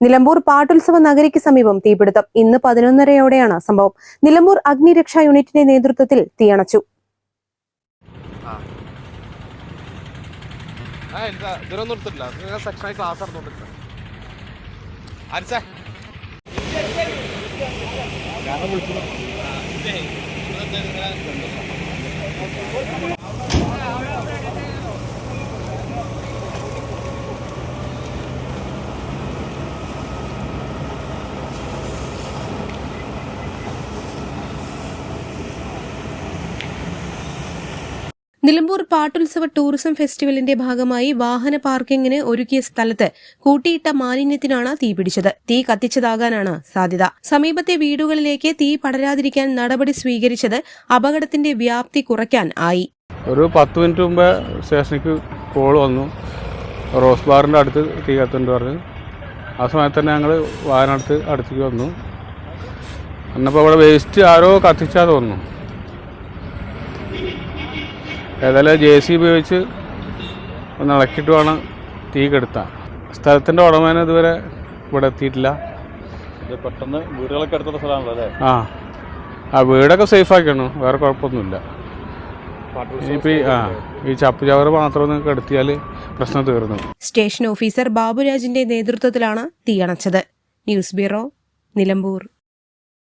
Nilambur പാട്ടുത്സവ നഗരിക്ക് സമീപം തീപിടുത്തം. ഇന്ന് പതിനൊന്നരയോടെയാണ് സംഭവം. നിലമ്പൂർ അഗ്നിരക്ഷാ യൂണിറ്റിന്റെ നേതൃത്വത്തിൽ തീയണച്ചു. ആ. നിലമ്പൂർ പാട്ടുത്സവ ടൂറിസം ഫെസ്റ്റിവലിന്റെ ഭാഗമായി വാഹന പാർക്കിംഗിന് ഒരുക്കിയ സ്ഥലത്ത് കൂട്ടിയിട്ട മാലിന്യത്തിനാണ് തീപിടിച്ചത് തീ കത്തിച്ചതാകാനാണ് സാധ്യത. സമീപത്തെ വീടുകളിലേക്ക് തീ പടരാതിരിക്കാൻ നടപടി സ്വീകരിച്ചത് അപകടത്തിന്റെ വ്യാപ്തി കുറയ്ക്കാൻ ആയി. ഒരു പത്ത് മിനിറ്റ് മുമ്പ് സ്റ്റേഷനിക്ക് കോൾ വന്നു. റോസ് ബാറിന്റെ അടുത്ത് തീ കത്തുണ്ട് പറഞ്ഞു. ആ സമയത്ത് തന്നെ ഞങ്ങൾ വാഹനടുത്ത് അടുത്തേക്ക് വന്നു. എന്നപ്പോൾ അവിടെ വേസ്റ്റ് ആരോ കത്തിച്ചാ തോന്നുന്നു. ഏതായാലും ജെ സി ഉപയോഗിച്ച് ഒന്ന് ഇളക്കിയിട്ട് വേണം തീ കെടുത്താൻ സ്ഥലത്തിന്റെ ഉടമേനെ ഇതുവരെ ഇവിടെ എത്തിയിട്ടില്ല. ഇത് പെട്ടെന്ന് വീടുകളൊക്കെ അടുത്തുള്ള സ്ഥലമാണല്ലോ അല്ലേ? ആ. ആ വീടൊക്കെ സേഫ് ആക്കിയാണ്. വേറെ കുഴപ്പമൊന്നുമില്ല. ഇനിയിപ്പോൾ ആ ഈ ചപ്പ് ചവറ് മാത്രം ഒന്ന് കെടുത്തിയാൽ പ്രശ്നം തീർന്നു. സ്റ്റേഷൻ ഓഫീസർ ബാബുരാജിന്റെ നേതൃത്വത്തിലാണ് തീയണച്ചത് news bureau Nilambur.